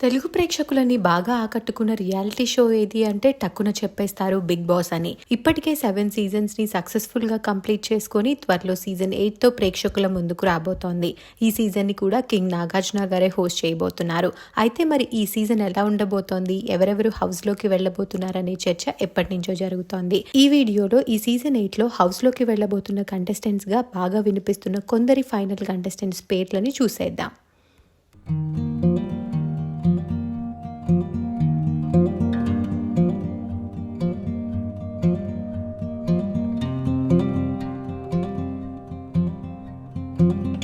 తెలుగు ప్రేక్షకులని బాగా ఆకట్టుకున్న reality show ఏది అంటే టక్కున చెప్పేస్తారు బిగ్ బాస్ అని. ఇప్పటికే సెవెన్ సీజన్స్ని సక్సెస్ఫుల్గా కంప్లీట్ చేసుకొని త్వరలో సీజన్ ఎయిట్తో ప్రేక్షకుల ముందుకు రాబోతోంది. ఈ సీజన్ని కూడా కింగ్ నాగార్జున గారే హోస్ట్ చేయబోతున్నారు. అయితే మరి ఈ సీజన్ ఎలా ఉండబోతోంది? ఎవరెవరు హౌస్లోకి వెళ్ళబోతున్నారనే చర్చ ఎప్పటి నుంచో జరుగుతోంది. ఈ వీడియోలో ఈ సీజన్ ఎయిట్లో హౌస్లోకి వెళ్ళబోతున్న కంటెస్టెంట్స్గా బాగా వినిపిస్తున్న కొందరి ఫైనల్ కంటెస్టెంట్స్ పేర్లని చూసేద్దాం. thank mm -hmm. you